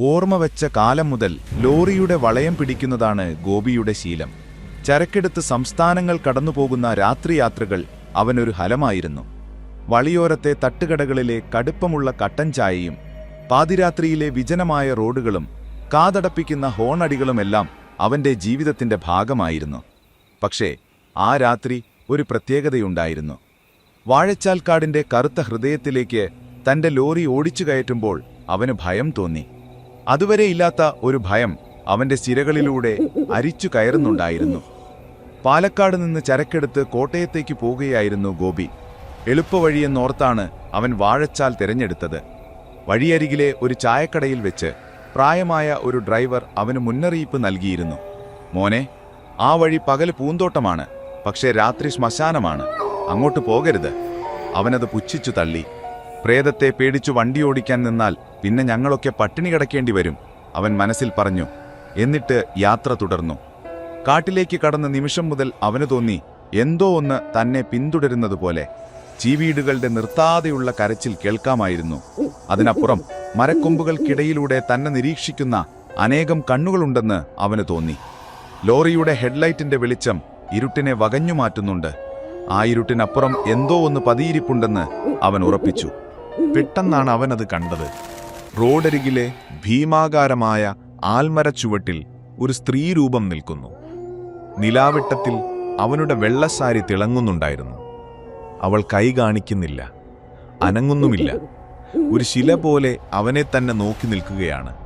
ഓർമ്മ വെച്ച കാലം മുതൽ ലോറിയുടെ വളയം പിടിക്കുന്നതാണ് ഗോപിയുടെ ശീലം. ചരക്കെടുത്ത് സംസ്ഥാനങ്ങൾ കടന്നുപോകുന്ന രാത്രിയാത്രകൾ അവനൊരു ഹലമായിരുന്നു. വളിയോരത്തെ തട്ടുകടകളിലെ കടുപ്പമുള്ള കട്ടൻ ചായയും പാതിരാത്രിയിലെ വിജനമായ റോഡുകളും കാതടപ്പിക്കുന്ന ഹോണടികളുമെല്ലാം അവന്റെ ജീവിതത്തിന്റെ ഭാഗമായിരുന്നു. പക്ഷേ ആ രാത്രി ഒരു പ്രത്യേകതയുണ്ടായിരുന്നു. വാഴച്ചാൽക്കാടിന്റെ കറുത്ത ഹൃദയത്തിലേക്ക് തന്റെ ലോറി ഓടിച്ചു കയറ്റുമ്പോൾ അവന് ഭയം തോന്നി. അതുവരെ ഇല്ലാത്ത ഒരു ഭയം അവന്റെ സിരകളിലൂടെ അരിച്ചു കയറുന്നുണ്ടായിരുന്നു. പാലക്കാട് നിന്ന് ചരക്കെടുത്ത് കോട്ടയത്തേക്ക് പോകുകയായിരുന്നു ഗോപി. എളുപ്പവഴിയെന്നോർത്താണ് അവൻ വാഴച്ചാൽ തിരഞ്ഞെടുത്തത്. വഴിയരികിലെ ഒരു ചായക്കടയിൽ വെച്ച് പ്രായമായ ഒരു ഡ്രൈവർ അവന് മുന്നറിയിപ്പ് നൽകിയിരുന്നു. മോനെ ആ വഴി പകൽ പൂന്തോട്ടമാണ് പക്ഷേ രാത്രി ശ്മശാനമാണ് അങ്ങോട്ട് പോകരുത് അവനത് പുച്ഛിച്ചു തള്ളി. പ്രേതത്തെ പേടിച്ചു വണ്ടി ഓടിക്കാൻ നിന്നാൽ പിന്നെ ഞങ്ങളൊക്കെ പട്ടിണി കിടക്കേണ്ടി വരും അവൻ മനസ്സിൽ പറഞ്ഞു. എന്നിട്ട് യാത്ര തുടർന്നു. കാട്ടിലേക്ക് കടന്ന നിമിഷം മുതൽ അവന് തോന്നി എന്തോ ഒന്ന് തന്നെ പിന്തുടരുന്നത് പോലെ ചീവീടുകളുടെ നിർത്താതെയുള്ള കരച്ചിൽ കേൾക്കാമായിരുന്നു. അതിനപ്പുറം മരക്കൊമ്പുകൾക്കിടയിലൂടെ തന്നെ നിരീക്ഷിക്കുന്ന അനേകം കണ്ണുകളുണ്ടെന്ന് അവന് തോന്നി. ലോറിയുടെ ഹെഡ്ലൈറ്റിന്റെ വെളിച്ചം ഇരുട്ടിനെ വകഞ്ഞു മാറ്റുന്നുണ്ട് ആ ഇരുട്ടിനപ്പുറം എന്തോ ഒന്ന് പതിയിരിപ്പുണ്ടെന്ന് അവൻ ഉറപ്പിച്ചു. പെട്ടെന്നാണ് അത് കണ്ടത്. റോഡരികിലെ ഭീമാകാരമായ ആൽമരച്ചുവട്ടിൽ ഒരു സ്ത്രീ രൂപം നിൽക്കുന്നു. നിലാവെട്ടത്തിൽ അവനുടെ വെള്ളസാരി തിളങ്ങുന്നുണ്ടായിരുന്നു. അവൾ കൈ കാണിക്കുന്നില്ല. അനങ്ങുന്നുമില്ല. ഒരു ശില പോലെ അവനെ തന്നെ നോക്കി നിൽക്കുകയാണ്.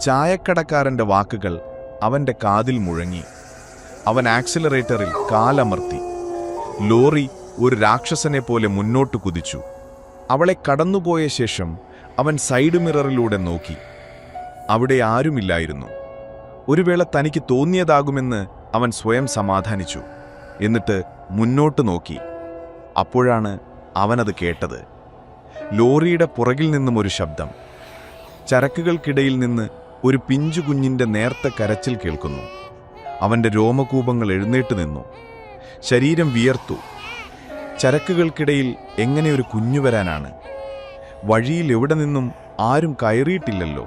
ചായക്കടക്കാരന്റെ വാക്കുകൾ അവന്റെ കാതിൽ മുഴങ്ങി. അവൻ ആക്സിലറേറ്ററിൽ കാലമർത്തി. ലോറി ഒരു രാക്ഷസനെ പോലെ മുന്നോട്ട് കുതിച്ചു. അവളെ കടന്നുപോയ ശേഷം അവൻ സൈഡ് മിററിലൂടെ നോക്കി. അവിടെ ആരുമില്ലായിരുന്നു. ഒരു വേള തനിക്ക് തോന്നിയതാകുമെന്ന് അവൻ സ്വയം സമാധാനിച്ചു. എന്നിട്ട് മുന്നോട്ട് നോക്കി. അപ്പോഴാണ് അവനത് കേട്ടത്. ലോറിയുടെ പുറകിൽ നിന്നും ഒരു ശബ്ദം. ചരക്കുകൾക്കിടയിൽ നിന്ന് ഒരു പിഞ്ചു കുഞ്ഞിന്റെ നേർത്ത കരച്ചിൽ കേൾക്കുന്നു. അവന്റെ രോമകൂപങ്ങൾ എഴുന്നേറ്റ് നിന്നു. ശരീരം വിയർത്തു. ചരക്കുകൾക്കിടയിൽ എങ്ങനെ ഒരു കുഞ്ഞു വരാനാണ്? വഴിയിൽ എവിടെ നിന്നും ആരും കയറിയിട്ടില്ലല്ലോ.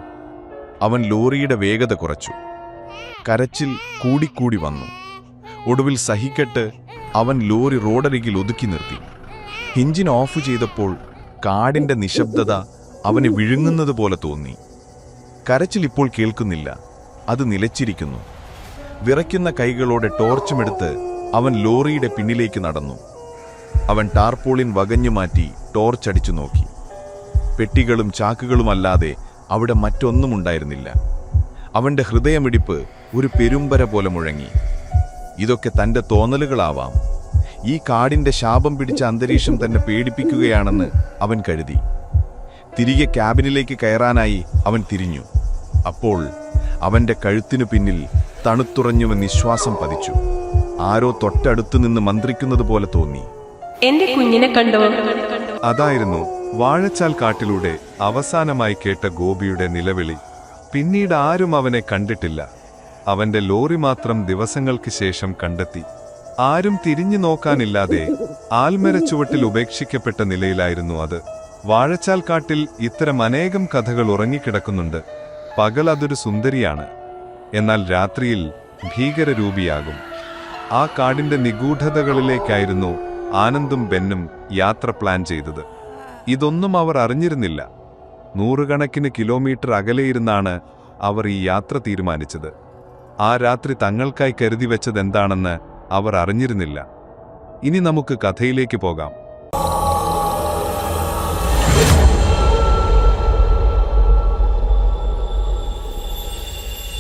അവൻ ലോറിയുടെ വേഗത കുറച്ചു. കരച്ചിൽ കൂടിക്കൂടി വന്നു. ഒടുവിൽ സഹിക്കട്ട് അവൻ ലോറി റോഡരികിൽ ഒതുക്കി നിർത്തി. ഹിഞ്ചിൻ ഓഫ് ചെയ്തപ്പോൾ കാടിന്റെ നിശബ്ദത അവന് വിഴുങ്ങുന്നത് പോലെ തോന്നി. കരച്ചിൽ ഇപ്പോൾ കേൾക്കുന്നില്ല. അത് നിലച്ചിരിക്കുന്നു. വിറയ്ക്കുന്ന കൈകളോടെ ടോർച്ചുമെടുത്ത് അവൻ ലോറിയുടെ പിന്നിലേക്ക് നടന്നു. അവൻ ടാർപോളിൻ വകഞ്ഞു മാറ്റി ടോർച്ചടിച്ചു നോക്കി. പെട്ടികളും ചാക്കുകളുമല്ലാതെ അവിടെ മറ്റൊന്നും ഉണ്ടായിരുന്നില്ല അവന്റെ ഹൃദയമിടിപ്പ് ഒരു പെരുമ്പര പോലെ മുഴങ്ങി. ഇതൊക്കെ തന്റെ തോന്നലുകളാവാം. ഈ കാടിന്റെ ശാപം പിടിച്ച അന്തരീക്ഷം തന്നെ പേടിപ്പിക്കുകയാണെന്ന് അവൻ കരുതി. തിരികെ ക്യാബിനിലേക്ക് കയറാനായി അവൻ തിരിഞ്ഞു. അപ്പോൾ അവന്റെ കഴുത്തിനു പിന്നിൽ തണുത്തുറഞ്ഞുവ നിശ്വാസം പതിച്ചു. ആരോ തൊട്ടടുത്തു നിന്ന് മന്ത്രിക്കുന്നത് പോലെ തോന്നി. എന്റെ കുഞ്ഞിനെ കണ്ടോ അതായിരുന്നു വാഴച്ചാൽ കാട്ടിലൂടെ അവസാനമായി കേട്ട ഗോപിയുടെ നിലവിളി. പിന്നീട് ആരും അവനെ കണ്ടിട്ടില്ല. അവന്റെ ലോറി മാത്രം ദിവസങ്ങൾക്ക് ശേഷം കണ്ടെത്തി. ആരും തിരിഞ്ഞു നോക്കാനില്ലാതെ ആൽമരച്ചുവട്ടിൽ ഉപേക്ഷിക്കപ്പെട്ട നിലയിലായിരുന്നു അത്. വാഴച്ചാൽ കാട്ടിൽ ഇത്തരം അനേകം കഥകൾ ഉറങ്ങിക്കിടക്കുന്നുണ്ട്. പകൽ അതൊരു സുന്ദരിയാണ്. എന്നാൽ രാത്രിയിൽ ഭീകരരൂപിയാകും. ആ കാടിന്റെ നിഗൂഢതകളിലേക്കായിരുന്നു ആനന്ദും ബെന്നും യാത്ര പ്ലാൻ ചെയ്തത്. ഇതൊന്നും അവർ അറിഞ്ഞിരുന്നില്ല. നൂറുകണക്കിന് കിലോമീറ്റർ അകലെയിരുന്നാണ് അവർ ഈ യാത്ര തീരുമാനിച്ചത്. ആ രാത്രി തങ്ങൾക്കായി കരുതി വെച്ചത് എന്താണെന്ന് അവർ അറിഞ്ഞിരുന്നില്ല. ഇനി നമുക്ക് കഥയിലേക്ക് പോകാം.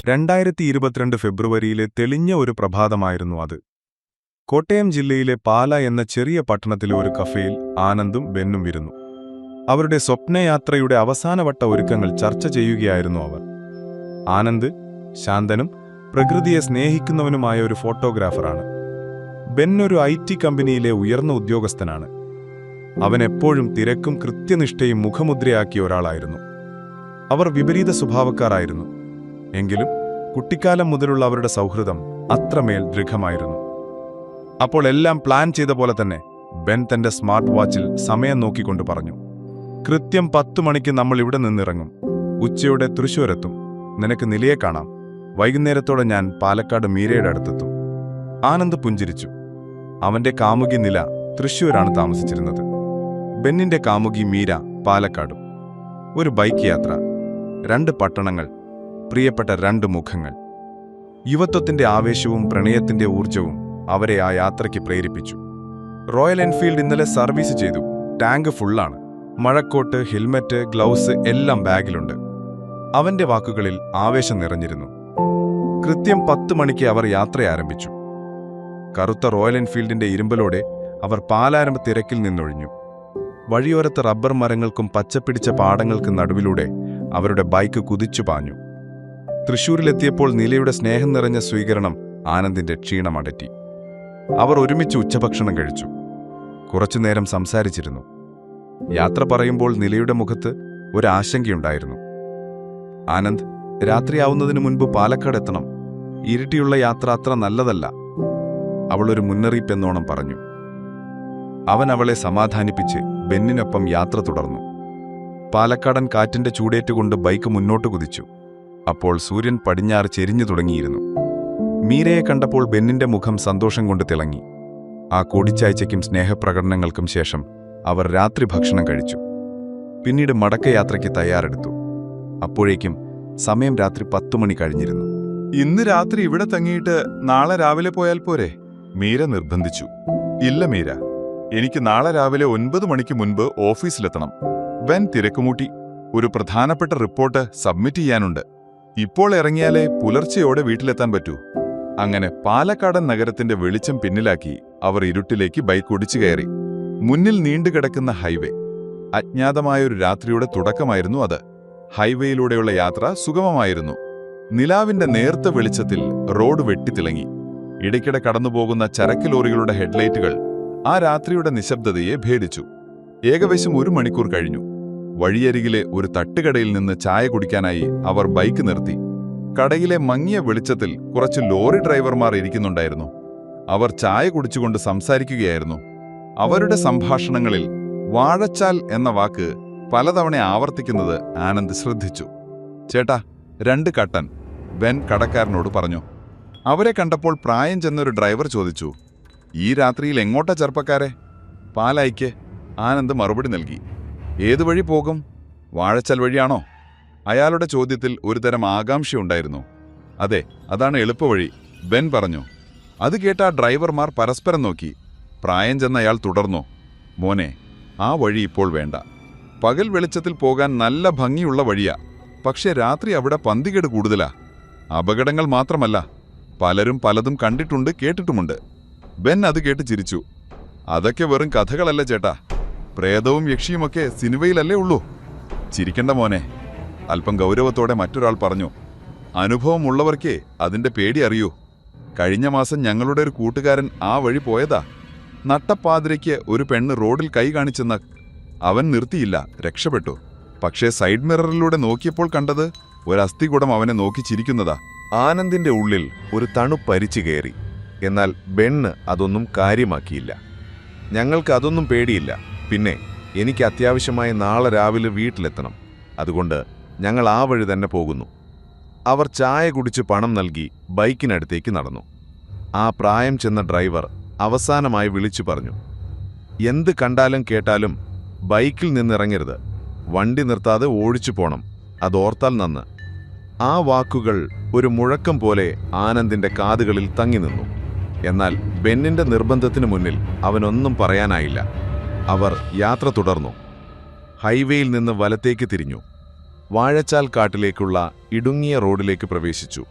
രണ്ടായിരത്തി ഇരുപത്തിരണ്ട് ഫെബ്രുവരിയിലെ തെളിഞ്ഞ ഒരു പ്രഭാതമായിരുന്നു അത്. കോട്ടയം ജില്ലയിലെ പാല എന്ന ചെറിയ പട്ടണത്തിലെ ഒരു കഫേയിൽ ആനന്ദും ബെന്നും ഇരുന്നു അവരുടെ സ്വപ്നയാത്രയുടെ അവസാനവട്ട ഒരുക്കങ്ങൾ ചർച്ച ചെയ്യുകയായിരുന്നു അവർ. ആനന്ദ് ശാന്തനും പ്രകൃതിയെ സ്നേഹിക്കുന്നവനുമായ ഒരു ഫോട്ടോഗ്രാഫറാണ്. ബെൻ ഒരു ഐ ടി കമ്പനിയിലെ ഉയർന്ന ഉദ്യോഗസ്ഥനാണ്. അവൻ എപ്പോഴും തിരക്കും കൃത്യനിഷ്ഠയും മുഖമുദ്രയാക്കിയ ഒരാളായിരുന്നു. അവർ വിപരീത സ്വഭാവക്കാരായിരുന്നു. എങ്കിലും കുട്ടിക്കാലം മുതലുള്ള അവരുടെ സൗഹൃദം അത്രമേൽ ദൃഢമായിരുന്നു. അപ്പോൾ എല്ലാം പ്ലാൻ ചെയ്ത പോലെ തന്നെ ബെൻ തന്റെ സ്മാർട്ട് വാച്ചിൽ സമയം നോക്കിക്കൊണ്ട് പറഞ്ഞു കൃത്യം പത്തു മണിക്ക് നമ്മൾ ഇവിടെ നിന്നിറങ്ങും. ഉച്ചയോടെ തൃശ്ശൂരെത്തും. നിനക്ക് നിലയെ കാണാം. വൈകുന്നേരത്തോടെ ഞാൻ പാലക്കാട് മീരയുടെ അടുത്തെത്തും. ആനന്ദ് പുഞ്ചിരിച്ചു. അവന്റെ കാമുകി നില തൃശൂരാണ് താമസിച്ചിരുന്നത്. ബെന്നിന്റെ കാമുകി മീര പാലക്കാടും. ഒരു ബൈക്ക് യാത്ര രണ്ട് പട്ടണങ്ങൾ പ്രിയപ്പെട്ട രണ്ട് മുഖങ്ങൾ. യുവത്വത്തിന്റെ ആവേശവും പ്രണയത്തിന്റെ ഊർജവും അവരെ ആ യാത്രയ്ക്ക് പ്രേരിപ്പിച്ചു. റോയൽ എൻഫീൽഡ് ഇന്നലെ സർവീസ് ചെയ്തു. ടാങ്ക് ഫുള്ളാണ്. മഴക്കോട്ട് ഹെൽമറ്റ് ഗ്ലൗസ് എല്ലാം ബാഗിലുണ്ട്. അവന്റെ വാക്കുകളിൽ ആവേശം നിറഞ്ഞിരുന്നു. കൃത്യം പത്ത് മണിക്ക് അവർ യാത്ര ആരംഭിച്ചു. കറുത്ത റോയൽ എൻഫീൽഡിന്റെ ഇരുമ്പലോടെ അവർ പാലാരംഭ തിരക്കിൽ നിന്നൊഴിഞ്ഞു. വഴിയോരത്ത് റബ്ബർ മരങ്ങൾക്കും പച്ചപ്പിടിച്ച പാടങ്ങൾക്കും നടുവിലൂടെ അവരുടെ ബൈക്ക് കുതിച്ചു പാഞ്ഞു. തൃശൂരിലെത്തിയപ്പോൾ നിലയുടെ സ്നേഹം നിറഞ്ഞ സ്വീകരണം ആനന്ദിന്റെ ക്ഷീണമടറ്റി. അവർ ഒരുമിച്ച് ഉച്ചഭക്ഷണം കഴിച്ചു. കുറച്ചുനേരം സംസാരിച്ചിരുന്നു. യാത്ര പറയുമ്പോൾ നിലയുടെ മുഖത്ത് ഒരു ആശങ്കയുണ്ടായിരുന്നു. ആനന്ദ് രാത്രിയാവുന്നതിനു മുൻപ് പാലക്കാട് എത്തണം. ഇരുട്ടിയുള്ള യാത്ര അത്ര നല്ലതല്ല. അവളൊരു മുന്നറിയിപ്പെന്നോണം പറഞ്ഞു. അവൻ അവളെ സമാധാനിപ്പിച്ച് ബെന്നിനൊപ്പം യാത്ര തുടർന്നു. പാലക്കാടൻ കാറ്റിന്റെ ചൂടേറ്റുകൊണ്ട് ബൈക്ക് മുന്നോട്ട് കുതിച്ചു. അപ്പോൾ സൂര്യൻ പടിഞ്ഞാറ് ചെരിഞ്ഞു തുടങ്ങിയിരുന്നു. മീരയെ കണ്ടപ്പോൾ ബെന്നിന്റെ മുഖം സന്തോഷം കൊണ്ട് തിളങ്ങി. ആ കൂടിച്ചാഴ്ചയ്ക്കും സ്നേഹപ്രകടനങ്ങൾക്കും ശേഷം അവർ രാത്രി ഭക്ഷണം കഴിച്ചു. പിന്നീട് മടക്കയാത്രയ്ക്ക് തയ്യാറെടുത്തു. അപ്പോഴേക്കും സമയം രാത്രി മണി കഴിഞ്ഞിരുന്നു. ഇന്ന് രാത്രി ഇവിടെ തങ്ങിയിട്ട് നാളെ രാവിലെ പോയാൽ പോരെ? മീര നിർബന്ധിച്ചു. ഇല്ല മീര. എനിക്ക് നാളെ രാവിലെ ഒൻപത് മണിക്ക് മുൻപ് ഓഫീസിലെത്തണം. വെൻ തിരക്കുമൂട്ടി. ഒരു പ്രധാനപ്പെട്ട റിപ്പോർട്ട് സബ്മിറ്റ് ചെയ്യാനുണ്ട്. ഇപ്പോൾ ഇറങ്ങിയാലേ പുലർച്ചയോടെ വീട്ടിലെത്താൻ പറ്റൂ. അങ്ങനെ പാലക്കാടൻ നഗരത്തിന്റെ വെളിച്ചം പിന്നിലാക്കി അവർ ഇരുട്ടിലേക്ക് ബൈക്ക് ഒടിച്ചു കയറി. മുന്നിൽ നീണ്ടുകിടക്കുന്ന ഹൈവേ. അജ്ഞാതമായൊരു രാത്രിയുടെ തുടക്കമായിരുന്നു അത്. ഹൈവേയിലൂടെയുള്ള യാത്ര സുഗമമായിരുന്നു. നിലാവിന്റെ നേർത്ത വെളിച്ചത്തിൽ റോഡ് വെട്ടിത്തിളങ്ങി. ഇടയ്ക്കിടെ കടന്നുപോകുന്ന ചരക്ക് ലോറികളുടെ ഹെഡ്ലൈറ്റുകൾ ആ രാത്രിയുടെ നിശബ്ദതയെ ഭേദിച്ചു. ഏകദേശം ഒരു മണിക്കൂർ കഴിഞ്ഞു. വഴിയരികിലെ ഒരു തട്ടുകടയിൽ നിന്ന് ചായ കുടിക്കാനായി അവർ ബൈക്ക് നിർത്തി. കടയിലെ മങ്ങിയ വെളിച്ചത്തിൽ കുറച്ച് ലോറി ഡ്രൈവർമാർ ഇരിക്കുന്നുണ്ടായിരുന്നു. അവർ ചായ കുടിച്ചുകൊണ്ട് സംസാരിക്കുകയായിരുന്നു. അവരുടെ സംഭാഷണങ്ങളിൽ വാഴച്ചാൽ എന്ന വാക്ക് പലതവണ ആവർത്തിക്കുന്നത് ആനന്ദ് ശ്രദ്ധിച്ചു. ചേട്ടാ രണ്ട് കട്ടൻ ബെൻ കടക്കാരനോട് പറഞ്ഞു. അവരെ കണ്ടപ്പോൾ പ്രായം ചെന്നൊരു ഡ്രൈവർ ചോദിച്ചു ഈ രാത്രിയിൽ എങ്ങോട്ടാ ചെറുപ്പക്കാരെ? പാലായിക്ക് ആനന്ദ് മറുപടി നൽകി. ഏതു വഴി പോകും? വാഴച്ചാൽ വഴിയാണോ? അയാളുടെ ചോദ്യത്തിൽ ഒരുതരം ആകാംക്ഷയുണ്ടായിരുന്നു അതെ അതാണ് എളുപ്പവഴി ബെൻ പറഞ്ഞു. അത് കേട്ട ഡ്രൈവർമാർ പരസ്പരം നോക്കി. പ്രായം ചെന്ന അയാൾ തുടർന്നു. മോനെ ആ വഴി ഇപ്പോൾ വേണ്ട. പകൽ വെളിച്ചത്തിൽ പോകാൻ നല്ല ഭംഗിയുള്ള വഴിയാ. പക്ഷെ രാത്രി അവിടെ പന്തികേട് കൂടുതലാ. അപകടങ്ങൾ മാത്രമല്ല പലരും പലതും കണ്ടിട്ടുണ്ട് കേട്ടിട്ടുമുണ്ട്. ബെൻ അത് കേട്ട് ചിരിച്ചു. അതൊക്കെ വെറും കഥകളല്ല ചേട്ടാ. പ്രേതവും യക്ഷിയുമൊക്കെ സിനിമയിലല്ലേ ഉള്ളൂ. ചിരിക്കണ്ട മോനെ. അല്പം ഗൗരവത്തോടെ മറ്റൊരാൾ പറഞ്ഞു അനുഭവമുള്ളവർക്കേ അതിന്റെ പേടി അറിയൂ. കഴിഞ്ഞ മാസം ഞങ്ങളുടെ ഒരു കൂട്ടുകാരൻ ആ വഴി പോയതാ. നട്ടപ്പാതിരയ്ക്ക് ഒരു പെണ്ണ് റോഡിൽ കൈ കാണിച്ചെന്ന അവൻ നിർത്തിയില്ല രക്ഷപ്പെട്ടു. പക്ഷേ സൈഡ് മിററിലൂടെ നോക്കിയപ്പോൾ കണ്ടത് ഒരു അസ്ഥികൂടം അവനെ നോക്കി ചിരിക്കുന്നതാ. ആനന്ദിന്റെ ഉള്ളിൽ ഒരു തണുപ്പരിച്ചു കയറി. എന്നാൽ ബെണ്ണ് അതൊന്നും കാര്യമാക്കിയില്ല. ഞങ്ങൾക്ക് അതൊന്നും പേടിയില്ല. പിന്നെ എനിക്ക് അത്യാവശ്യമായി നാളെ രാവിലെ വീട്ടിലെത്തണം. അതുകൊണ്ട് ഞങ്ങൾ ആ വഴി തന്നെ പോകുന്നു. അവർ ചായ കുടിച്ച് പണം നൽകി ബൈക്കിനടുത്തേക്ക് നടന്നു. ആ പ്രായം ചെന്ന ഡ്രൈവർ അവസാനമായി വിളിച്ചു പറഞ്ഞു എന്ത് കണ്ടാലും കേട്ടാലും ബൈക്കിൽ നിന്നിറങ്ങരുത്. വണ്ടി നിർത്താതെ ഓടിച്ചു പോണം. അതോർത്താൽ നന്ന്. ആ വാക്കുകൾ ഒരു മുഴക്കം പോലെ ആനന്ദിന്റെ കാതുകളിൽ തങ്ങി നിന്നു. എന്നാൽ ബെന്നിന്റെ നിർബന്ധത്തിന് മുന്നിൽ അവനൊന്നും പറയാനായില്ല. അവർ യാത്ര തുടർന്നു. ഹൈവേയിൽ നിന്ന് വലത്തേക്ക് തിരിഞ്ഞു. വാഴച്ചാൽ കാട്ടിലേക്കുള്ള ഇടുങ്ങിയ റോഡിലേക്ക് പ്രവേശിച്ചു.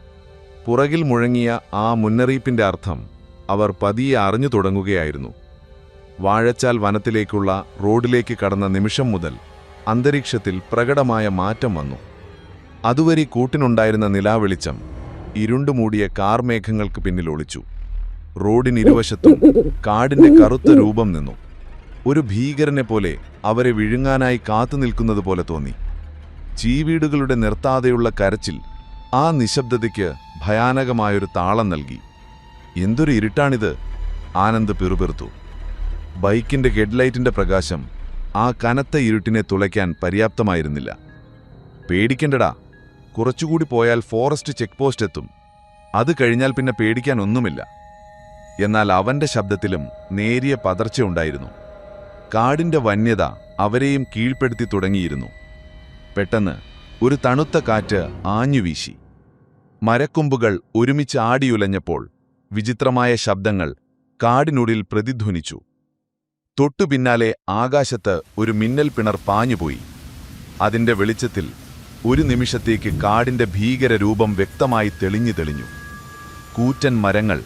പുറകിൽ മുഴങ്ങിയ ആ മുന്നറിയിപ്പിന്റെ അർത്ഥം അവർ പതിയെ അറിഞ്ഞു തുടങ്ങുകയായിരുന്നു. വാഴച്ചാൽ വനത്തിലേക്കുള്ള റോഡിലേക്ക് കടന്ന നിമിഷം മുതൽ അന്തരീക്ഷത്തിൽ പ്രകടമായ മാറ്റം വന്നു. അതുവരെ കൂട്ടിനുണ്ടായിരുന്ന നിലാവെളിച്ചം ഇരുണ്ടുമൂടിയ കാർമേഘങ്ങൾക്ക് പിന്നിൽ ഒളിച്ചു. റോഡിനിരുവശത്തും കാടിന്റെ കറുത്ത രൂപം നിന്നു. ഒരു ഭീകരനെ പോലെ അവരെ വിഴുങ്ങാനായി കാത്തു നിൽക്കുന്നത് പോലെ തോന്നി. ചീവീടുകളുടെ നിർത്താതെയുള്ള കരച്ചിൽ ആ നിശബ്ദതയ്ക്ക് ഭയാനകമായൊരു താളം നൽകി. എന്തൊരു ഇരുട്ടാണിത്? ആനന്ദ് പിറുപിറുത്തു. ബൈക്കിന്റെ ഹെഡ്ലൈറ്റിന്റെ പ്രകാശം ആ കനത്ത ഇരുട്ടിനെ തുളയ്ക്കാൻ പര്യാപ്തമായിരുന്നില്ല. പേടിക്കണ്ടടാ. കുറച്ചുകൂടി പോയാൽ ഫോറസ്റ്റ് ചെക്ക് പോസ്റ്റ് എത്തും. അത് കഴിഞ്ഞാൽ പിന്നെ പേടിക്കാൻ ഒന്നുമില്ല. എന്നാൽ അവന്റെ ശബ്ദത്തിലും നേരിയ പതർച്ചയുണ്ടായിരുന്നു കാടിന്റെ വന്യത അവരെയും കീഴ്പ്പെടുത്തി തുടങ്ങിയിരുന്നു. പെട്ടെന്ന് ഒരു തണുത്ത കാറ്റ് ആഞ്ഞുവീശി മരക്കൊമ്പുകൾ ഒരുമിച്ച് ആടിയുലഞ്ഞപ്പോൾ വിചിത്രമായ ശബ്ദങ്ങൾ കാടിനുള്ളിൽ പ്രതിധ്വനിച്ചു. തൊട്ടു പിന്നാലെ ആകാശത്ത് ഒരു മിന്നൽ പിണർ പാഞ്ഞുപോയി. അതിന്റെ വെളിച്ചത്തിൽ ഒരു നിമിഷത്തേക്ക് കാടിന്റെ ഭീകര രൂപം വ്യക്തമായി തെളിഞ്ഞു തെളിഞ്ഞു. കൂറ്റൻ മരങ്ങൾ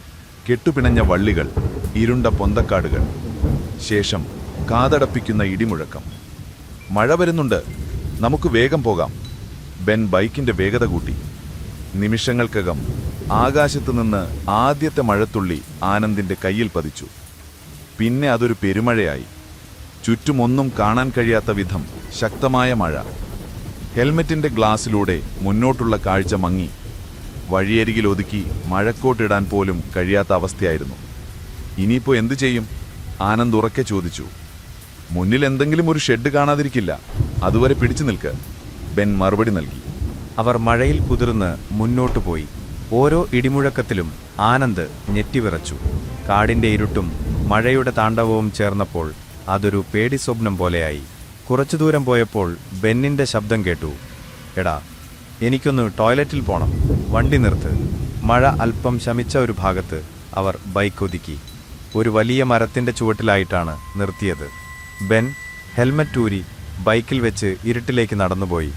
കെട്ടുപിണഞ്ഞ വള്ളികൾ ഇരുണ്ട പൊന്തക്കാടുകൾ. ശേഷം കാതടപ്പിക്കുന്ന ഇടിമുഴക്കം. മഴ വരുന്നുണ്ട്. നമുക്ക് വേഗം പോകാം. ബെൻ ബൈക്കിന്റെ വേഗത കൂട്ടി. നിമിഷങ്ങൾക്കകം ആകാശത്തു നിന്ന് ആദ്യത്തെ മഴത്തുള്ളി ആനന്ദിന്റെ കയ്യിൽ പതിച്ചു. പിന്നെ അതൊരു പെരുമഴയായി. ചുറ്റുമൊന്നും കാണാൻ കഴിയാത്ത വിധം ശക്തമായ മഴ. ഹെൽമെറ്റിന്റെ ഗ്ലാസിലൂടെ മുന്നോട്ടുള്ള കാഴ്ച മങ്ങി. വഴിയരികിൽ ഒതുക്കി മഴക്കോട്ടിടാൻ പോലും കഴിയാത്ത അവസ്ഥയായിരുന്നു. ഇനിയിപ്പോ എന്തു ചെയ്യും? ആനന്ദ് ഉറക്കെ ചോദിച്ചു. മുന്നിൽ എന്തെങ്കിലും ഒരു ഷെഡ് കാണാതിരിക്കില്ല. അതുവരെ പിടിച്ചു നിൽക്ക്. ബെൻ മറുപടി നൽകി. അവർ മഴയിൽ കുതിർന്ന് മുന്നോട്ടു പോയി. ഓരോ ഇടിമുഴക്കത്തിലും ആനന്ദ് ഞെട്ടിവിറച്ചു കാടിന്റെ ഇരുട്ടും മഴയുടെ താണ്ഡവവും ചേർന്നപ്പോൾ അതൊരു പേടി സ്വപ്നം പോലെയായി. കുറച്ചു ദൂരം പോയപ്പോൾ ബെന്നിന്റെ ശബ്ദം കേട്ടു. എടാ എനിക്കൊന്ന് ടോയ്ലറ്റിൽ പോണം. വണ്ടി നിർത്ത്. മഴ അല്പം ശമിച്ച ഒരു ഭാഗത്ത് അവർ ബൈക്ക് ഒതുക്കി. ഒരു വലിയ മരത്തിന്റെ ചുവട്ടിലായിട്ടാണ് നിർത്തിയത്. ബെൻ ഹെൽമറ്റ് ഊരി ബൈക്കിൽ വെച്ച് ഇരുട്ടിലേക്ക് നടന്നുപോയി.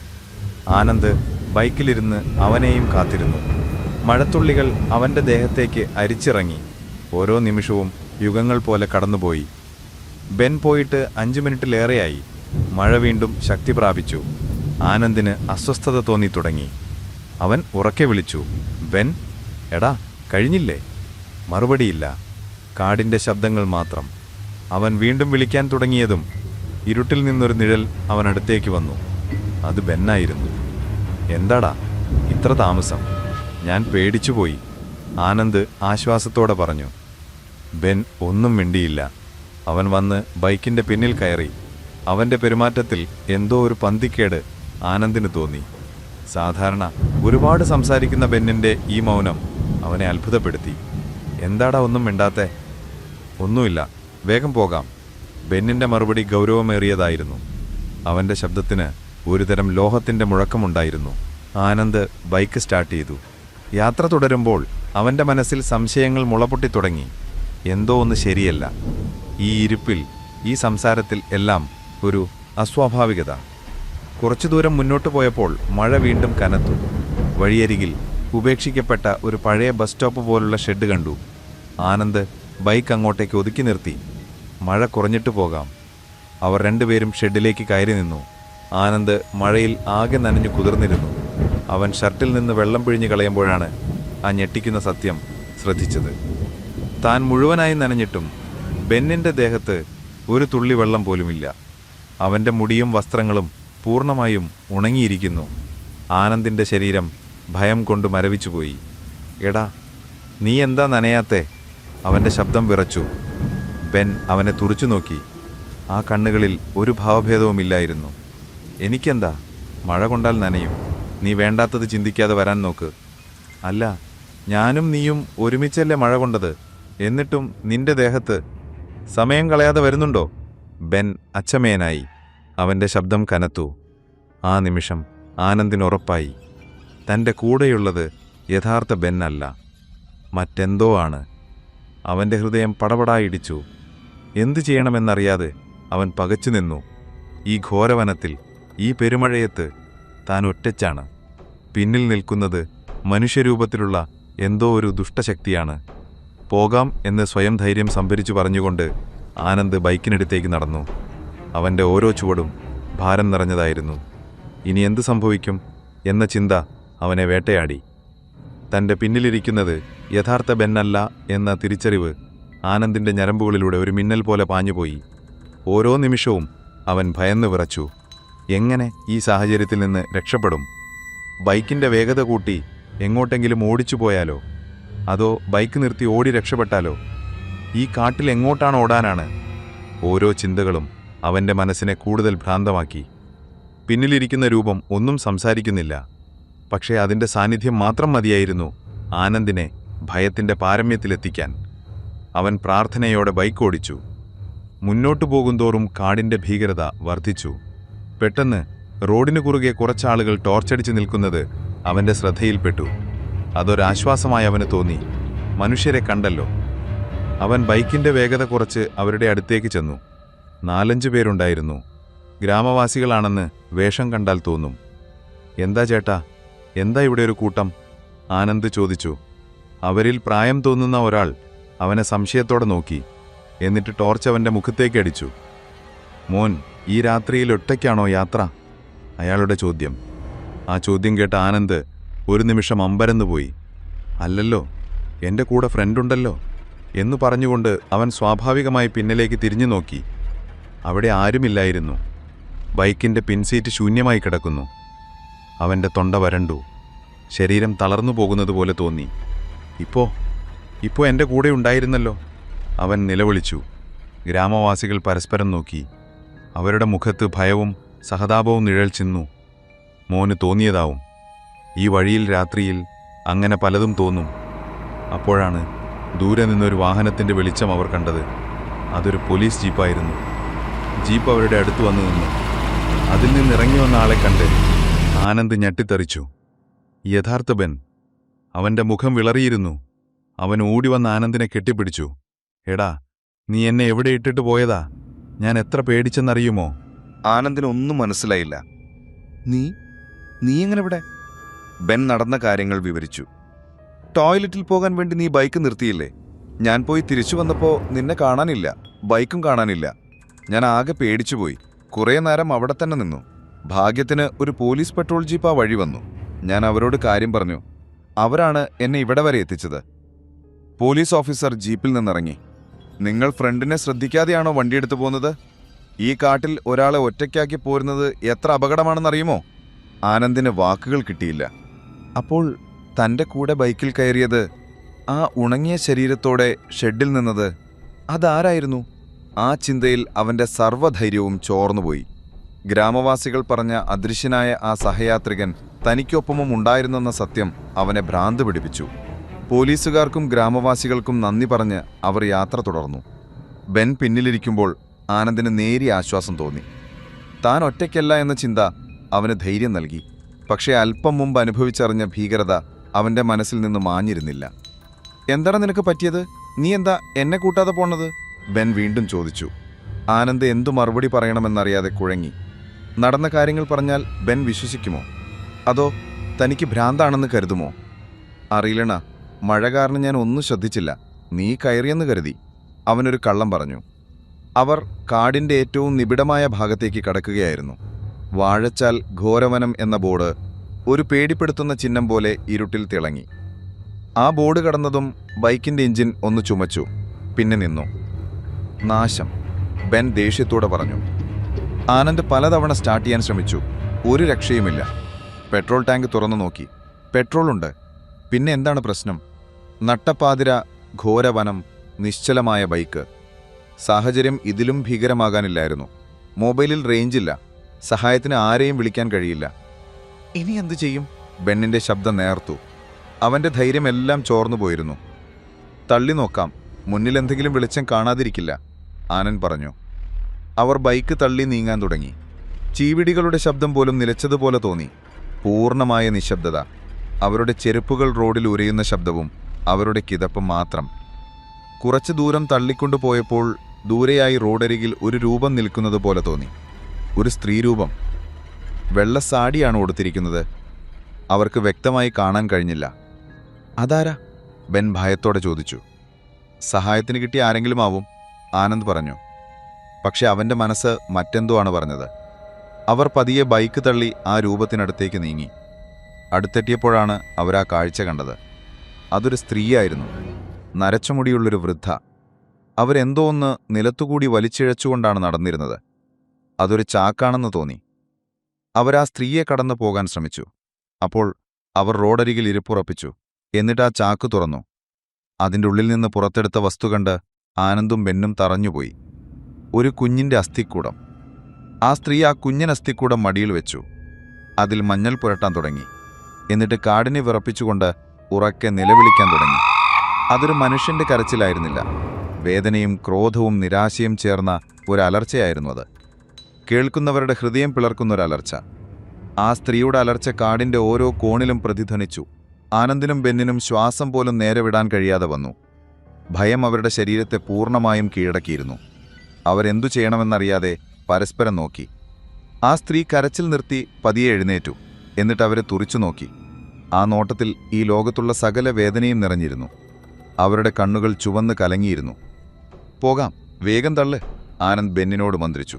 ആനന്ദ് ബൈക്കിലിരുന്ന് അവനെയും കാത്തിരുന്നു. മഴത്തുള്ളികൾ അവന്റെ ദേഹത്തേക്ക് അരിച്ചിറങ്ങി. ഓരോ നിമിഷവും യുഗങ്ങൾ പോലെ കടന്നുപോയി. ബെൻ പോയിട്ട് അഞ്ചു മിനിറ്റിലേറെയായി. മഴ വീണ്ടും ശക്തി പ്രാപിച്ചു. ആനന്ദിന് അസ്വസ്ഥത തോന്നി തുടങ്ങി. അവൻ ഉറക്കെ വിളിച്ചു ബെൻ എടാ കഴിഞ്ഞില്ലേ? മറുപടിയില്ല. കാടിന്റെ ശബ്ദങ്ങൾ മാത്രം. അവൻ വീണ്ടും വിളിക്കാൻ തുടങ്ങിയതും ഇരുട്ടിൽ നിന്നൊരു നിഴൽ അവൻ അടുത്തേക്ക് വന്നു. അത് ബെന്നായിരുന്നു. എന്താടാ? ഇത്ര താമസം. ഞാൻ പേടിച്ചുപോയി ആനന്ദ് ആശ്വാസത്തോടെ പറഞ്ഞു. ബെൻ ഒന്നും മിണ്ടിയില്ല. അവൻ വന്ന് ബൈക്കിന്റെ പിന്നിൽ കയറി. അവന്റെ പെരുമാറ്റത്തിൽ എന്തോ ഒരു പന്തിക്കേട് ആനന്ദിന് തോന്നി. സാധാരണ ഒരുപാട് സംസാരിക്കുന്ന ബെന്നിന്റെ ഈ മൗനം അവനെ അത്ഭുതപ്പെടുത്തി. എന്താടാ ഒന്നും മിണ്ടാത്തെ? ഒന്നുമില്ല. വേഗം പോകാം. ബെന്നിന്റെ മറുപടി ഗൗരവമേറിയതായിരുന്നു. അവന്റെ ശബ്ദത്തിന് ഒരുതരം ലോഹത്തിന്റെ മുഴക്കമുണ്ടായിരുന്നു. ആനന്ദ് ബൈക്ക് സ്റ്റാർട്ട് ചെയ്തു. യാത്ര തുടരുമ്പോൾ അവന്റെ മനസ്സിൽ സംശയങ്ങൾ മുളപൊട്ടി തുടങ്ങി. എന്തോ ഒന്ന് ശരിയല്ല. ഈ ഇരിപ്പിൽ ഈ സംസാരത്തിൽ എല്ലാം ഒരു അസ്വാഭാവികത. കുറച്ചു ദൂരം മുന്നോട്ട് പോയപ്പോൾ മഴ വീണ്ടും കനത്തു. വഴിയരികിൽ ഉപേക്ഷിക്കപ്പെട്ട ഒരു പഴയ ബസ് സ്റ്റോപ്പ് പോലുള്ള ഷെഡ് കണ്ടു. ആനന്ദ് ബൈക്ക് അങ്ങോട്ടേക്ക് ഒതുക്കി നിർത്തി. മഴ കുറഞ്ഞിട്ട് പോകാം. അവർ രണ്ടുപേരും ഷെഡിലേക്ക് കയറി നിന്നു. ആനന്ദ് മഴയിൽ ആകെ നനഞ്ഞു കുതിർന്നിരുന്നു. അവൻ ഷർട്ടിൽ നിന്ന് വെള്ളം പിഴിഞ്ഞു കളയുമ്പോഴാണ് ആ ഞെട്ടിക്കുന്ന സത്യം ശ്രദ്ധിച്ചത്. താൻ മുഴുവനായി നനഞ്ഞിട്ടും ബെന്നിന്റെ ദേഹത്ത് ഒരു തുള്ളി വെള്ളം പോലുമില്ല. അവന്റെ മുടിയും വസ്ത്രങ്ങളും പൂർണമായും ഉണങ്ങിയിരിക്കുന്നു. ആനന്ദിന്റെ ശരീരം ഭയം കൊണ്ട് മരവിച്ചുപോയി. എടാ നീ എന്താ നനയാത്തെ? അവന്റെ ശബ്ദം വിറച്ചു. ബെൻ അവനെ തുറച്ചു നോക്കി. ആ കണ്ണുകളിൽ ഒരു ഭാവഭേദവുമില്ലായിരുന്നു എനിക്കെന്താ? മഴ കൊണ്ടാൽ നനയും. നീ വേണ്ടാത്തത് ചിന്തിക്കാതെ വരാൻ നോക്ക്. അല്ല ഞാനും നീയും ഒരുമിച്ചല്ലേ മഴ കൊണ്ടത്? എന്നിട്ടും നിന്റെ ദേഹത്ത് സമയം കളയാതെ വരുന്നുണ്ടോ? ബെൻ അച്ചമേനായി അവന്റെ ശബ്ദം കനത്തു. ആ നിമിഷം ആനന്ദിനുറപ്പായി തന്റെ കൂടെയുള്ളത് യഥാർത്ഥ ബെൻ അല്ല. മറ്റെന്തോ ആണ്. അവന്റെ ഹൃദയം പടപടായിടിച്ചു. എന്തു ചെയ്യണമെന്നറിയാതെ അവൻ പകച്ചു നിന്നു. ഈ ഘോരവനത്തിൽ ഈ പെരുമഴയത്ത് താൻ ഒറ്റച്ചാണ്. പിന്നിൽ നിൽക്കുന്നത് മനുഷ്യരൂപത്തിലുള്ള എന്തോ ഒരു ദുഷ്ടശക്തിയാണ്. പോകാം എന്ന് സ്വയം ധൈര്യം സംഭരിച്ചു പറഞ്ഞുകൊണ്ട് ആനന്ദ് ബൈക്കിനടുത്തേക്ക് നടന്നു. അവന്റെ ഓരോ ചുവടും ഭാരം നിറഞ്ഞതായിരുന്നു. ഇനി എന്ത് സംഭവിക്കും എന്ന ചിന്ത അവനെ വേട്ടയാടി. തന്റെ പിന്നിലിരിക്കുന്നത് യഥാർത്ഥ ബെന്നല്ല എന്ന തിരിച്ചറിവ് ആനന്ദിന്റെ ഞരമ്പുകളിലൂടെ ഒരു മിന്നൽ പോലെ പാഞ്ഞുപോയി. ഓരോ നിമിഷവും അവൻ ഭയന്ന് വിറച്ചു. എങ്ങനെ ഈ സാഹചര്യത്തിൽ നിന്ന് രക്ഷപ്പെടും? ബൈക്കിന്റെ വേഗത കൂട്ടി എങ്ങോട്ടെങ്കിലും ഓടിച്ചു പോയാലോ? അതോ ബൈക്ക് നിർത്തി ഓടി രക്ഷപ്പെട്ടാലോ? ഈ കാട്ടിൽ എങ്ങോട്ടാണ് ഓടാനാണ്? ഓരോ ചിന്തകളും അവന്റെ മനസ്സിനെ കൂടുതൽ ഭ്രാന്തമാക്കി. പിന്നിലിരിക്കുന്ന രൂപം ഒന്നും സംസാരിക്കുന്നില്ല. പക്ഷേ അതിന്റെ സാന്നിധ്യം മാത്രം മതിയായിരുന്നു ആനന്ദിനെ ഭയത്തിന്റെ പാരമ്യത്തിലെത്തിക്കാൻ. അവൻ പ്രാർത്ഥനയോടെ ബൈക്കോടിച്ചു. മുന്നോട്ടു പോകുന്തോറും കാടിന്റെ ഭീകരത വർദ്ധിച്ചു. പെട്ടെന്ന് റോഡിനു കുറുകെ കുറച്ചാളുകൾ ടോർച്ചടിച്ചു നിൽക്കുന്നത് അവന്റെ ശ്രദ്ധയിൽപ്പെട്ടു. അതൊരാശ്വാസമായി അവന് തോന്നി. മനുഷ്യരെ കണ്ടല്ലോ. അവൻ ബൈക്കിന്റെ വേഗത കുറച്ച് അവരുടെ അടുത്തേക്ക് ചെന്നു. നാലഞ്ചു പേരുണ്ടായിരുന്നു. ഗ്രാമവാസികളാണെന്ന് വേഷം കണ്ടാൽ തോന്നും. എന്താ ചേട്ടാ? എന്താ ഇവിടെ ഒരു കൂട്ടം? ആനന്ദ് ചോദിച്ചു. അവരിൽ പ്രായം തോന്നുന്ന ഒരാൾ അവനെ സംശയത്തോടെ നോക്കി. എന്നിട്ട് ടോർച്ച് അവന്റെ മുഖത്തേക്ക് അടിച്ചു. മോൻ ഈ രാത്രിയിൽ ഒറ്റയ്ക്കാണോ യാത്ര? അയാളുടെ ചോദ്യം. ആ ചോദ്യം കേട്ട ആനന്ദ് ഒരു നിമിഷം അമ്പരന്ന് പോയി. അല്ലല്ലോ എന്റെ കൂടെ ഫ്രണ്ടുണ്ടല്ലോ എന്നു പറഞ്ഞുകൊണ്ട് അവൻ സ്വാഭാവികമായി പിന്നിലേക്ക് തിരിഞ്ഞു നോക്കി. അവിടെ ആരുമില്ലായിരുന്നു. ബൈക്കിന്റെ പിൻസീറ്റ് ശൂന്യമായി കിടക്കുന്നു. അവന്റെ തൊണ്ട വരണ്ടു. ശരീരം തളർന്നു പോകുന്നതുപോലെ തോന്നി. ഇപ്പോ ഇപ്പോ എന്റെ കൂടെ ഉണ്ടായിരുന്നല്ലോ. അവൻ നിലവിളിച്ചു. ഗ്രാമവാസികൾ പരസ്പരം നോക്കി. അവരുടെ മുഖത്ത് ഭയവും സഹതാപവും നിഴൽ ചിന്നു. മോന് തോന്നിയതാവും. ഈ വഴിയിൽ രാത്രിയിൽ അങ്ങനെ പലതും തോന്നും. അപ്പോഴാണ് ദൂരെ നിന്നൊരു വാഹനത്തിന്റെ വെളിച്ചം അവർ കണ്ടത്. അതൊരു പോലീസ് ജീപ്പായിരുന്നു. ജീപ്പ് അവരുടെ അടുത്ത് വന്നു നിന്നു. അതിൽ നിന്ന് ഇറങ്ങി വന്ന ആളെ കണ്ട് ആനന്ദ് ഞെട്ടിത്തെറിച്ചു. യഥാർത്ഥ ബെൻ അവന്റെ മുഖം വിളറിയിരുന്നു. അവൻ ഓടിവന്ന ആനന്ദിനെ കെട്ടിപ്പിടിച്ചു. എടാ നീ എന്നെ എവിടെ ഇട്ടിട്ട് പോയതാ? ഞാൻ എത്ര പേടിച്ചെന്നറിയുമോ? ആനന്ദിന് ഒന്നും മനസ്സിലായില്ല. നീ? നീ എങ്ങനെ ഇവിടെ ബെൻ നടന്ന കാര്യങ്ങൾ വിവരിച്ചു. ടോയ്ലറ്റിൽ പോകാൻ വേണ്ടി നീ ബൈക്ക് നിർത്തിയില്ലേ? ഞാൻ പോയി തിരിച്ചു വന്നപ്പോൾ നിന്നെ കാണാനില്ല. ബൈക്കും കാണാനില്ല. ഞാൻ ആകെ പേടിച്ചുപോയി. കുറേ നേരം അവിടെ തന്നെ നിന്നു. ഭാഗ്യത്തിന് ഒരു പോലീസ് പെട്രോൾ ജീപ്പ് ആ വഴി വന്നു. ഞാൻ അവരോട് കാര്യം പറഞ്ഞു. അവരാണ് എന്നെ ഇവിടെ വരെ എത്തിച്ചത്. പോലീസ് ഓഫീസർ ജീപ്പിൽ നിന്നിറങ്ങി. നിങ്ങൾ ഫ്രണ്ടിനെ ശ്രദ്ധിക്കാതെയാണോ വണ്ടിയെടുത്ത് പോകുന്നത്? ഈ കാട്ടിൽ ഒരാളെ ഒറ്റയ്ക്കാക്കി പോരുന്നത് എത്ര അപകടമാണെന്നറിയുമോ? ആനന്ദിന് വാക്കുകൾ കിട്ടിയില്ല. അപ്പോൾ തന്റെ കൂടെ ബൈക്കിൽ കയറിയത് ആ ഉണങ്ങിയ ശരീരത്തോടെ ഷെഡിൽ നിന്നത് അതാരായിരുന്നു? ആ ചിന്തയിൽ അവന്റെ സർവധൈര്യവും ചോർന്നുപോയി. ഗ്രാമവാസികൾ പറഞ്ഞ അദൃശ്യനായ ആ സഹയാത്രികൻ തനിക്കൊപ്പമും ഉണ്ടായിരുന്നെന്ന സത്യം അവനെ ഭ്രാന്ത് പിടിപ്പിച്ചു. പോലീസുകാർക്കും ഗ്രാമവാസികൾക്കും നന്ദി പറഞ്ഞ് അവർ യാത്ര തുടർന്നു. ബെൻ പിന്നിലിരിക്കുമ്പോൾ ആനന്ദിന് നേരിയ ആശ്വാസം തോന്നി. താൻ ഒറ്റയ്ക്കല്ല എന്ന ചിന്ത അവന് ധൈര്യം നൽകി. പക്ഷേ അല്പം മുമ്പ് അനുഭവിച്ചറിഞ്ഞ ഭീകരത അവന്റെ മനസ്സിൽ നിന്ന് മാഞ്ഞിരുന്നില്ല. എന്താണ് നിനക്ക് പറ്റിയത്? നീ എന്താ എന്നെ കൂട്ടാതെ പോണത്? ബെൻ വീണ്ടും ചോദിച്ചു. ആനന്ദ് എന്തു മറുപടി പറയണമെന്നറിയാതെ കുഴങ്ങി. നടന്ന കാര്യങ്ങൾ പറഞ്ഞാൽ ബെൻ വിശ്വസിക്കുമോ? അതോ തനിക്ക് ഭ്രാന്താണെന്ന് കരുതുമോ? അറിയില്ലണ മഴ കാരണം ഞാൻ ഒന്നും ശ്രദ്ധിച്ചില്ല. നീ കയറിയെന്ന് കരുതി. അവനൊരു കള്ളം പറഞ്ഞു. അവർ കാടിന്റെ ഏറ്റവും നിബിഡമായ ഭാഗത്തേക്ക് കടക്കുകയായിരുന്നു. വാഴച്ചാൽ ഘോരവനം എന്ന ബോർഡ് ഒരു പേടിപ്പെടുത്തുന്ന ചിഹ്നം പോലെ ഇരുട്ടിൽ തിളങ്ങി. ആ ബോർഡ് കടന്നതും ബൈക്കിന്റെ എഞ്ചിൻ ഒന്ന് ചുമച്ചു. പിന്നെ നിന്നു. നാശം. ബെൻ ദേഷ്യത്തോടെ പറഞ്ഞു. ആനന്ദ് പലതവണ സ്റ്റാർട്ട് ചെയ്യാൻ ശ്രമിച്ചു. ഒരു രക്ഷയുമില്ല. പെട്രോൾ ടാങ്ക് തുറന്നു നോക്കി. പെട്രോളുണ്ട്. പിന്നെ എന്താണ് പ്രശ്നം? നട്ടപ്പാതിര ഘോരവനം നിശ്ചലമായ ബൈക്ക്. സാഹചര്യം ഇതിലും ഭീകരമാകാനില്ലായിരുന്നു. മൊബൈലിൽ റേഞ്ചില്ല. സഹായത്തിന് ആരെയും വിളിക്കാൻ കഴിയില്ല. ഇനി എന്തു ചെയ്യും? ബെണ്ണിന്റെ ശബ്ദം നേർത്തു. അവന്റെ ധൈര്യമെല്ലാം ചോർന്നു പോയിരുന്നു. തള്ളി നോക്കാം. മുന്നിൽ എന്തെങ്കിലും വെളിച്ചം കാണാതിരിക്കില്ല ആനൻ പറഞ്ഞു. അവർ ബൈക്ക് തള്ളി നീങ്ങാൻ തുടങ്ങി. ചീവിടികളുടെ ശബ്ദം പോലും നിലച്ചതുപോലെ തോന്നി. പൂർണമായ നിശബ്ദത. അവരുടെ ചെരുപ്പുകൾ റോഡിൽ ഉരയുന്ന ശബ്ദവും അവരുടെ കിതപ്പ് മാത്രം. കുറച്ചു ദൂരം തള്ളിക്കൊണ്ടു പോയപ്പോൾ ദൂരെയായി റോഡരികിൽ ഒരു രൂപം നിൽക്കുന്നത് പോലെ തോന്നി. ഒരു സ്ത്രീരൂപം വെള്ള സാടിയാണ് ഉടുത്തിരിക്കുന്നത്. അവർക്ക് വ്യക്തമായി കാണാൻ കഴിഞ്ഞില്ല. അതാരാ? ബെൻ ഭയത്തോടെ ചോദിച്ചു. സഹായത്തിന് കിട്ടിയ ആരെങ്കിലും ആവും ആനന്ദ് പറഞ്ഞു. പക്ഷെ അവന്റെ മനസ്സ് മറ്റെന്തോ ആണ് പറഞ്ഞത്. അവർ പതിയെ ബൈക്ക് തള്ളി ആ രൂപത്തിനടുത്തേക്ക് നീങ്ങി. അടുത്തെത്തിയപ്പോഴാണ് അവർ ആ കാഴ്ച കണ്ടത്. അതൊരു സ്ത്രീയായിരുന്നു. നരച്ചമുടിയുള്ളൊരു വൃദ്ധ. അവരെന്തോ ഒന്ന് നിലത്തുകൂടി വലിച്ചിഴച്ചുകൊണ്ടാണ് നടന്നിരുന്നത്. അതൊരു ചാക്കാണെന്ന് തോന്നി. അവരാ സ്ത്രീയെ കടന്നു പോകാൻ ശ്രമിച്ചു. അപ്പോൾ അവർ റോഡരികിൽ ഇരിപ്പുറപ്പിച്ചു. എന്നിട്ട് ആ ചാക്ക് തുറന്നു. അതിന്റെ ഉള്ളിൽ നിന്ന് പുറത്തെടുത്ത വസ്തു കണ്ട് ആനന്ദും ബെന്നും തറഞ്ഞുപോയി. ഒരു കുഞ്ഞിന്റെ അസ്ഥിക്കൂടം. ആ സ്ത്രീ ആ കുഞ്ഞനസ്ഥിക്കൂടം മടിയിൽ വെച്ചു. അതിൽ മഞ്ഞൾ പുരട്ടാൻ തുടങ്ങി. എന്നിട്ട് കാടിനെ വിറപ്പിച്ചുകൊണ്ട് ഉറക്കെ നിലവിളിക്കാൻ തുടങ്ങി. അതൊരു മനുഷ്യന്റെ കരച്ചിലായിരുന്നില്ല. വേദനയും ക്രോധവും നിരാശയും ചേർന്ന ഒരു അലർച്ചയായിരുന്നു അത്. കേൾക്കുന്നവരുടെ ഹൃദയം പിളർക്കുന്ന ഒരു അലർച്ച ആ സ്ത്രീയുടെ അലർച്ച കാടിന്റെ ഓരോ കോണിലും പ്രതിധ്വനിച്ചു. ആനന്ദിനും ബെന്നിനും ശ്വാസം പോലും നേരെ വിടാൻ കഴിയാതെ വന്നു. ഭയം അവരുടെ ശരീരത്തെ പൂർണമായും കീഴടക്കിയിരുന്നു. അവരെന്തു ചെയ്യണമെന്നറിയാതെ പരസ്പരം നോക്കി. ആ സ്ത്രീ കരച്ചിൽ നിർത്തി പതിയെ എഴുന്നേറ്റു. എന്നിട്ട് അവരെ തുറിച്ചു നോക്കി. ആ നോട്ടത്തിൽ ഈ ലോകത്തുള്ള സകല വേദനയും നിറഞ്ഞിരുന്നു. അവരുടെ കണ്ണുകൾ ചുവന്ന് കലങ്ങിയിരുന്നു. പോകാം വേഗം തള്ള് ആനന്ദ് ബെന്നിനോട് മന്ത്രിച്ചു.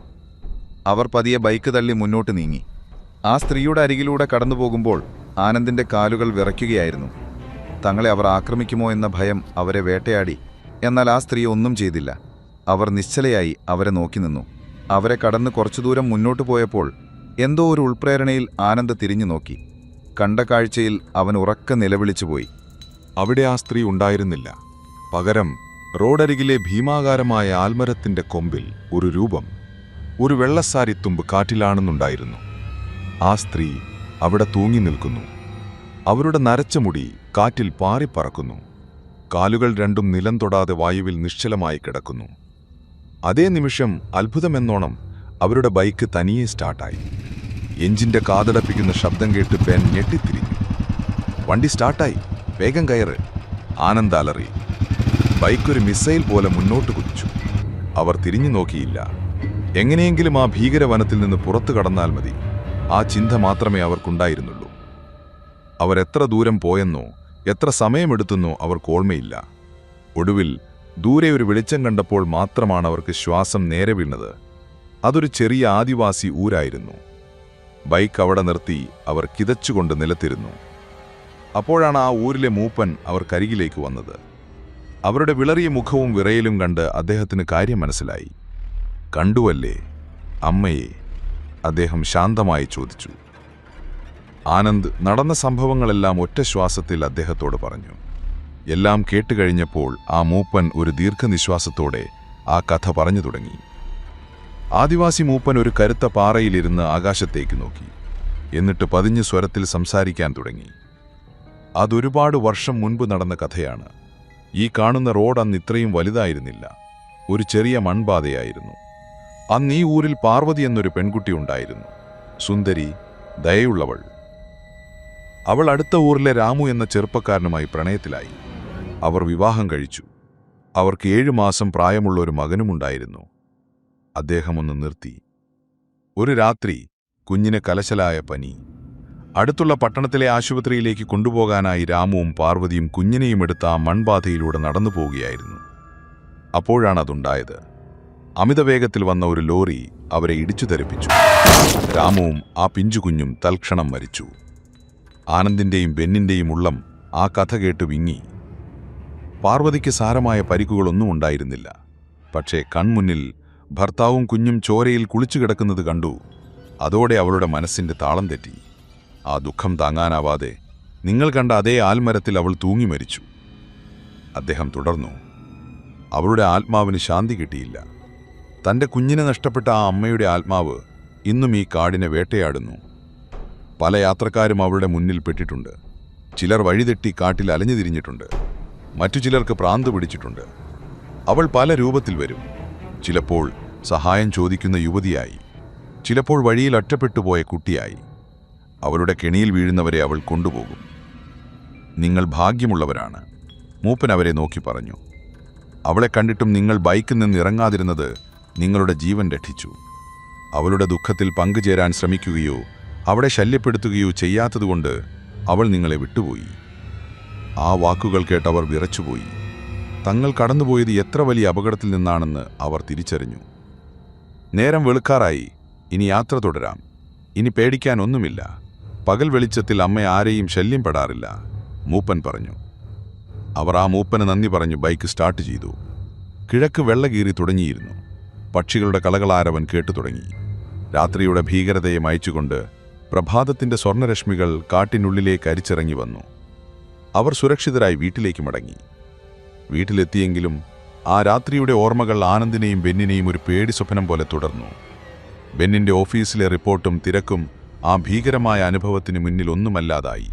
അവർ പതിയെ ബൈക്ക് തള്ളി മുന്നോട്ട് നീങ്ങി. ആ സ്ത്രീയുടെ അരികിലൂടെ കടന്നു പോകുമ്പോൾ ആനന്ദിന്റെ കാലുകൾ വിറയ്ക്കുകയായിരുന്നു. തങ്ങളെ അവർ ആക്രമിക്കുമോ എന്ന ഭയം അവരെ വേട്ടയാടി. എന്നാൽ ആ സ്ത്രീ ഒന്നും ചെയ്തില്ല. അവർ നിശ്ചലയായി അവരെ നോക്കി നിന്നു. അവരെ കടന്ന് കുറച്ചു ദൂരം മുന്നോട്ട് പോയപ്പോൾ എന്തോ ഒരു ഉൾപ്രേരണയിൽ ആനന്ദ് തിരിഞ്ഞു നോക്കി. കണ്ട കാഴ്ചയിൽ അവൻ ഉറക്ക നിലവിളിച്ചുപോയി അവിടെ ആ സ്ത്രീ ഉണ്ടായിരുന്നില്ല. പകരം റോഡരികിലെ ഭീമാകാരമായ ആൽമരത്തിന്റെ കൊമ്പിൽ ഒരു രൂപം ഒരു വെള്ളസാരിത്തുമ്പ് കാറ്റിലാണെന്നുണ്ടായിരുന്നു. ആ സ്ത്രീ അവിടെ തൂങ്ങി നിൽക്കുന്നു. അവരുടെ നരച്ച മുടി കാറ്റിൽ പാറിപ്പറക്കുന്നു കാലുകൾ രണ്ടും നിലം തൊടാതെ വായുവിൽ നിശ്ചലമായി കിടക്കുന്നു. അതേ നിമിഷം അത്ഭുതമെന്നോണം അവരുടെ ബൈക്ക് തനിയെ സ്റ്റാർട്ടായി. എഞ്ചിന്റെ കാതടപ്പിക്കുന്ന ശബ്ദം കേട്ട് ബെൻ ഞെട്ടിത്തിരിഞ്ഞു. വണ്ടി സ്റ്റാർട്ടായി. വേഗം കയറ്. ആനന്ദാലറി ബൈക്കൊരു മിസൈൽ പോലെ മുന്നോട്ട് കുതിച്ചു. അവർ തിരിഞ്ഞു നോക്കിയില്ല. എങ്ങനെയെങ്കിലും ആ ഭീകരവനത്തിൽ നിന്ന് പുറത്തു കടന്നാൽ മതി. ആ ചിന്ത മാത്രമേ അവർക്കുണ്ടായിരുന്നുള്ളൂ. അവരെത്ര ദൂരം പോയെന്നോ എത്ര സമയമെടുത്തെന്നോ അവർക്ക് ഓർമ്മയില്ല. ഒടുവിൽ ദൂരെ ഒരു വെളിച്ചം കണ്ടപ്പോൾ മാത്രമാണ് അവർക്ക് ശ്വാസം നേരെ വീണത്. അതൊരു ചെറിയ ആദിവാസി ഊരായിരുന്നു. ബൈക്ക് അവിടെ നിർത്തി അവർ കിതച്ചുകൊണ്ട് നിലത്തിരുന്നു. അപ്പോഴാണ് ആ ഊരിലെ മൂപ്പൻ അവർ കരികിലേക്ക് വന്നത്. അവരുടെ വിളറിയ മുഖവും വിറയലും കണ്ട് അദ്ദേഹത്തിന് കാര്യം മനസ്സിലായി. കണ്ടുവല്ലേ അമ്മയെ അദ്ദേഹം ശാന്തമായി ചോദിച്ചു. ആനന്ദ് നടന്ന സംഭവങ്ങളെല്ലാം ഒറ്റ ശ്വാസത്തിൽ അദ്ദേഹത്തോട് പറഞ്ഞു. എല്ലാം കേട്ടുകഴിഞ്ഞപ്പോൾ ആ മൂപ്പൻ ഒരു ദീർഘനിശ്വാസത്തോടെ ആ കഥ പറഞ്ഞു തുടങ്ങി. ആദിവാസി മൂപ്പൻ ഒരു കരുത്ത പാറയിലിരുന്ന് ആകാശത്തേക്ക് നോക്കി. എന്നിട്ട് പതിഞ്ഞ സ്വരത്തിൽ സംസാരിക്കാൻ തുടങ്ങി. അതൊരുപാട് വർഷം മുൻപ് നടന്ന കഥയാണ്. ഈ കാണുന്ന റോഡ് അന്ന് ഇത്രയും വലുതായിരുന്നില്ല. ഒരു ചെറിയ മൺപാതയായിരുന്നു. അന്ന് ഈ ഊരിൽ പാർവതി എന്നൊരു പെൺകുട്ടി ഉണ്ടായിരുന്നു. സുന്ദരി ദയയുള്ളവൾ. അവൾ അടുത്ത ഊരിലെ രാമു എന്ന ചെറുപ്പക്കാരനുമായി പ്രണയത്തിലായി. അവർ വിവാഹം കഴിച്ചു. അവർക്ക് ഏഴു മാസം പ്രായമുള്ള ഒരു മകനുമുണ്ടായിരുന്നു. അദ്ദേഹം ഒന്ന് നിർത്തി. ഒരു രാത്രി കുഞ്ഞിന് കലശലായ പനി. അടുത്തുള്ള പട്ടണത്തിലെ ആശുപത്രിയിലേക്ക് കൊണ്ടുപോകാനായി രാമുവും പാർവതിയും കുഞ്ഞിനെയും എടുത്ത ആ മൺപാതയിലൂടെ നടന്നു പോവുകയായിരുന്നു. അപ്പോഴാണതുണ്ടായത്. അമിതവേഗത്തിൽ വന്ന ഒരു ലോറി അവരെ ഇടിച്ചു തെറിപ്പിച്ചു. രാമുവും ആ പിഞ്ചുകുഞ്ഞും തൽക്ഷണം മരിച്ചു. ആനന്ദിന്റെയും ബെന്നിന്റെയും ഉള്ളം ആ കഥ കേട്ട് വിങ്ങി. പാർവതിക്ക് സാരമായ പരിക്കുകളൊന്നും ഉണ്ടായിരുന്നില്ല. പക്ഷേ കൺമുന്നിൽ ഭർത്താവും കുഞ്ഞും ചോരയിൽ കുളിച്ചു കിടക്കുന്നത് കണ്ടു. അതോടെ അവളുടെ മനസ്സിന്റെ താളം തെറ്റി. ആ ദുഃഖം താങ്ങാനാവാതെ നിങ്ങൾ കണ്ട അതേ ആൽമരത്തിൽ അവൾ തൂങ്ങി മരിച്ചു. അദ്ദേഹം തുടർന്നു. അവളുടെ ആത്മാവിന് ശാന്തി കിട്ടിയില്ല. തന്റെ കുഞ്ഞിനെ നഷ്ടപ്പെട്ട ആ അമ്മയുടെ ആത്മാവ് ഇന്നും ഈ കാടിനെ വേട്ടയാടുന്നു. പല യാത്രക്കാരും അവളുടെ മുന്നിൽ പെട്ടിട്ടുണ്ട്. ചിലർ വഴിതെറ്റി കാട്ടിൽ അലഞ്ഞു തിരിഞ്ഞിട്ടുണ്ട്. മറ്റു ചിലർക്ക് പ്രാന്ത് പിടിച്ചിട്ടുണ്ട്. അവൾ പല രൂപത്തിൽ വരും. ചിലപ്പോൾ സഹായം ചോദിക്കുന്ന യുവതിയായി. ചിലപ്പോൾ വഴിയിൽ ഒറ്റപ്പെട്ടുപോയ കുട്ടിയായി. അവരുടെ കെണിയിൽ വീഴുന്നവരെ അവൾ കൊണ്ടുപോകും. നിങ്ങൾ ഭാഗ്യമുള്ളവരാണ്. മൂപ്പൻ അവരെ നോക്കി പറഞ്ഞു. അവളെ കണ്ടിട്ടും നിങ്ങൾ ബൈക്കിൽ നിന്ന് ഇറങ്ങാതിരുന്നത് നിങ്ങളുടെ ജീവൻ രക്ഷിച്ചു. അവളുടെ ദുഃഖത്തിൽ പങ്കുചേരാൻ ശ്രമിക്കുകയോ അവളെ ശല്യപ്പെടുത്തുകയോ ചെയ്യാത്തതുകൊണ്ട് അവൾ നിങ്ങളെ വിട്ടുപോയി. ആ വാക്കുകൾ കേട്ടവർ വിറച്ചുപോയി. തങ്ങൾ കടന്നുപോയത് എത്ര വലിയ അപകടത്തിൽ നിന്നാണെന്ന് അവർ തിരിച്ചറിഞ്ഞു. നേരം വെളുക്കാറായി. ഇനി യാത്ര തുടരാം. ഇനി പേടിക്കാൻ ഒന്നുമില്ല. പകൽ വെളിച്ചത്തിൽ അമ്മ ആരെയും ശല്യം പെടാറില്ല മൂപ്പൻ പറഞ്ഞു. അവർ ആ മൂപ്പന് നന്ദി പറഞ്ഞു ബൈക്ക് സ്റ്റാർട്ട് ചെയ്തു. കിഴക്ക് വെള്ളകീറി തുടങ്ങിയിരുന്നു. പക്ഷികളുടെ കളകളാരവൻ കേട്ടു തുടങ്ങി. രാത്രിയുടെ ഭീകരതയെ മായ്ച്ചുകൊണ്ട് പ്രഭാതത്തിന്റെ സ്വർണരശ്മികൾ കാട്ടിനുള്ളിലേക്ക് അരിച്ചിറങ്ങി വന്നു. അവർ സുരക്ഷിതരായി വീട്ടിലേക്ക് മടങ്ങി. വീട്ടിലെത്തിയെങ്കിലും ആ രാത്രിയുടെ ഓർമ്മകൾ ആനന്ദിനെയും ബെന്നിനെയും ഒരു പേടി സ്വപ്നം പോലെ തുടർന്നു. ബെന്നിന്റെ ഓഫീസിലെ റിപ്പോർട്ടും തിരക്കും ആ ഭീകരമായ അനുഭവത്തിന് മുന്നിൽ ഒന്നുമല്ലാതായി.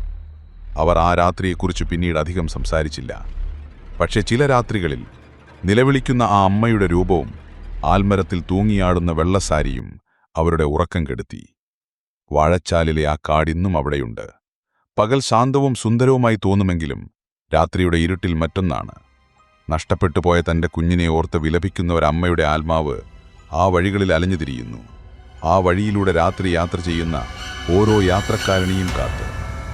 അവർ ആ രാത്രിയെക്കുറിച്ച് പിന്നീട് അധികം സംസാരിച്ചില്ല. പക്ഷേ ചില രാത്രികളിൽ നിലവിളിക്കുന്ന ആ അമ്മയുടെ രൂപവും ആൽമരത്തിൽ തൂങ്ങിയാടുന്ന വെള്ളസാരിയും അവരുടെ ഉറക്കം കെടുത്തി. വാഴച്ചാലിലെ ആ കാടിന്നും അവിടെയുണ്ട്. പകൽ ശാന്തവും സുന്ദരവുമായി തോന്നുമെങ്കിലും രാത്രിയുടെ ഇരുട്ടിൽ മറ്റൊന്നാണ്. നഷ്ടപ്പെട്ടു പോയ തന്റെ കുഞ്ഞിനെ ഓർത്ത് വിലപിക്കുന്ന ഒരമ്മയുടെ ആത്മാവ് ആ വഴികളിൽ അലഞ്ഞു തിരിയുന്നു. ആ വഴിയിലൂടെ രാത്രി യാത്ര ചെയ്യുന്ന ഓരോ യാത്രക്കാരനെയും കാത്ത്.